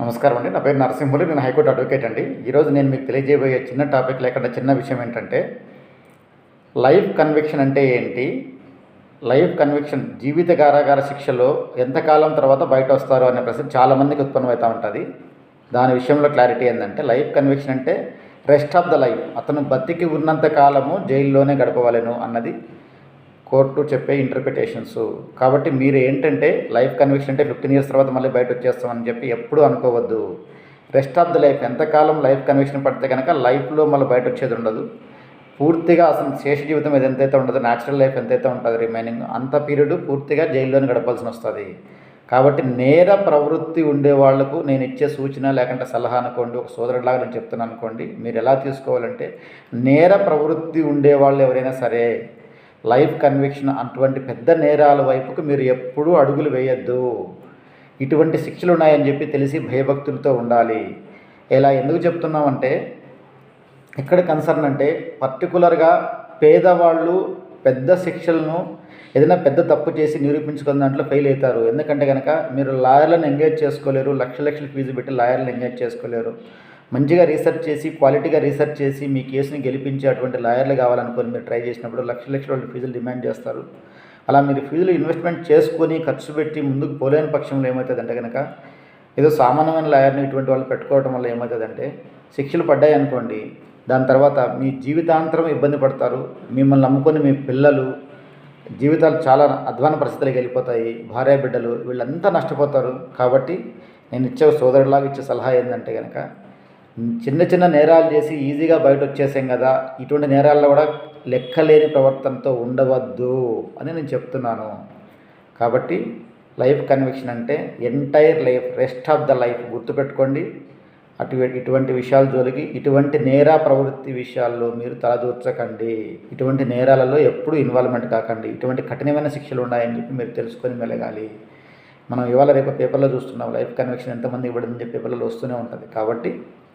నమస్కారం అండి. నా పేరు నరసింహులు. నేను హైకోర్టు అడ్వకేట్ అండి. ఈరోజు నేను మీకు తెలియజేయబోయే చిన్న టాపిక్ లేకుండా చిన్న విషయం ఏంటంటే లైఫ్ కన్విక్షన్ అంటే ఏంటి? లైఫ్ కన్విక్షన్ జీవిత కారాగార శిక్షలో ఎంతకాలం తర్వాత బయట వస్తారు అనే ప్రశ్న చాలామందికి ఉత్పన్నమవుతూ ఉంటుంది. దాని విషయంలో క్లారిటీ ఏంటంటే లైఫ్ కన్విక్షన్ అంటే రెస్ట్ ఆఫ్ ద లైఫ్. అతను బతికి ఉన్నంత కాలము జైల్లోనే గడపవలను అన్నది కోర్టు చెప్పే ఇంటర్ప్రిటేషన్స్ కాబట్టి మీరు ఏంటంటే లైఫ్ కన్విక్షన్ అంటే ఫిఫ్టీన్ ఇయర్స్ తర్వాత మళ్ళీ బయట వచ్చేస్తామని చెప్పి ఎప్పుడు అనుకోవద్దు. రెస్ట్ ఆఫ్ ద లైఫ్ ఎంతకాలం లైఫ్ కన్విక్షన్ పడితే కనుక లైఫ్లో మళ్ళీ బయట వచ్చేది ఉండదు. పూర్తిగా అసలు శేష జీవితం ఇది ఎంతైతే ఉండదో న్యాచురల్ లైఫ్ ఎంతైతే ఉంటుంది రిమైనింగ్ అంత పీరియడ్ పూర్తిగా జైల్లోనే గడపాల్సి వస్తుంది. కాబట్టి నేర ప్రవృత్తి ఉండే వాళ్ళకు నేను ఇచ్చే సూచన లేకుంటే సలహా అనుకోండి ఒక సోదరుడిలాగా నేను చెప్తున్నాను అనుకోండి మీరు ఎలా తీసుకోవాలంటే నేర ప్రవృత్తి ఉండే వాళ్ళు ఎవరైనా సరే లైఫ్ కన్విక్షన్ అటువంటి పెద్ద నేరాల వైపుకు మీరు ఎప్పుడూ అడుగులు వేయొద్దు. ఇటువంటి శిక్షలు ఉన్నాయని చెప్పి తెలిసి భయభక్తులతో ఉండాలి. ఇలా ఎందుకు చెప్తున్నామంటే ఎక్కడ కన్సర్న్ అంటే పర్టికులర్గా పేదవాళ్ళు పెద్ద శిక్షలను ఏదైనా పెద్ద తప్పు చేసి నిరూపించుకున్న దాంట్లో ఫెయిల్ అవుతారు. ఎందుకంటే కనుక మీరు లాయర్లను ఎంగేజ్ చేసుకోలేరు లక్ష లక్షల ఫీజు పెట్టి లాయర్లను ఎంగేజ్ చేసుకోలేరు. మంచిగా రీసెర్చ్ చేసి క్వాలిటీగా రీసెర్చ్ చేసి మీ కేసుని గెలిపించే అటువంటి లాయర్లు కావాలనుకొని మీరు ట్రై చేసినప్పుడు లక్ష లక్షల వాళ్ళు ఫీజులు డిమాండ్ చేస్తారు. అలా మీరు ఫీజులు ఇన్వెస్ట్మెంట్ చేసుకొని ఖర్చు పెట్టి ముందుకు పోలేని పక్షంలో ఏమవుతుందంటే కనుక ఏదో సామాన్యమైన లాయర్ని ఇటువంటి వాళ్ళు పెట్టుకోవడం వల్ల ఏమవుతుందంటే శిక్షలు పడ్డాయి అనుకోండి దాని తర్వాత మీ జీవితాంతరం ఇబ్బంది పడతారు మిమ్మల్ని నమ్ముకొని మీ పిల్లలు జీవితాలు చాలా అధ్వాన పరిస్థితులకు వెళ్ళిపోతాయి భార్య బిడ్డలు వీళ్ళంతా నష్టపోతారు. కాబట్టి నేను ఇచ్చే సోదరులాగా ఇచ్చే సలహా ఏంటంటే కనుక చిన్న చిన్న నేరాలు చేసి ఈజీగా బయట వచ్చేసాం కదా ఇటువంటి నేరాల్లో కూడా లెక్కలేని ప్రవర్తనతో ఉండవద్దు అని నేను చెప్తున్నాను. కాబట్టి లైఫ్ కన్విక్షన్ అంటే entire life rest of the life గుర్తుపెట్టుకోండి. అటు ఇటువంటి విషయాల జోలికి ఇటువంటి నేర ప్రవృత్తి విషయాల్లో మీరు తలదూర్చకండి ఇటువంటి నేరాలలో ఎప్పుడూ ఇన్వాల్వ్మెంట్ కాకండి. ఇటువంటి కఠినమైన శిక్షలు ఉన్నాయని చెప్పి మీరు తెలుసుకొని మెలగాలి. మనం ఇవాళ రేపు పేపర్లో చూస్తున్నాం లైఫ్ కన్విక్షన్ ఎంతమంది ఇవ్వడం చెప్పి పేపర్లో వస్తూనే ఉంటుంది. కాబట్టి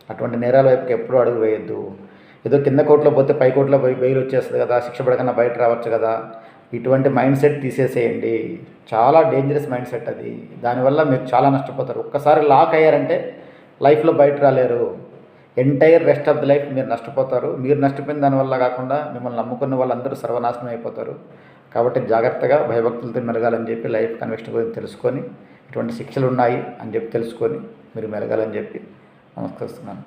అటువంటి నేరాల వైపుకి ఎప్పుడూ అడుగు వేయొద్దు. ఏదో కింద కోర్టులో పోతే పై కోర్టులో పోయి బెయిల్ వచ్చేస్తుంది కదా శిక్ష పడకన్నా బయట రావచ్చు కదా ఇటువంటి మైండ్ సెట్ తీసేసేయండి. చాలా డేంజరస్ మైండ్ సెట్ అది. దానివల్ల మీరు చాలా నష్టపోతారు. ఒక్కసారి లాక్ అయ్యారంటే లైఫ్లో బయట రాలేరు. Entire rest of the life మీరు నష్టపోతారు. మీరు నష్టపోయిన దానివల్ల కాకుండా మిమ్మల్ని నమ్ముకున్న వాళ్ళందరూ సర్వనాశనం అయిపోతారు. కాబట్టి జాగ్రత్తగా భయభక్తులతో మెరగాలని చెప్పి లైఫ్ కన్వెక్షన్ గురించి తెలుసుకొని ఇటువంటి శిక్షలు ఉన్నాయి అని చెప్పి తెలుసుకొని మీరు మెరగాలని చెప్పి నమస్కరిస్తున్నాను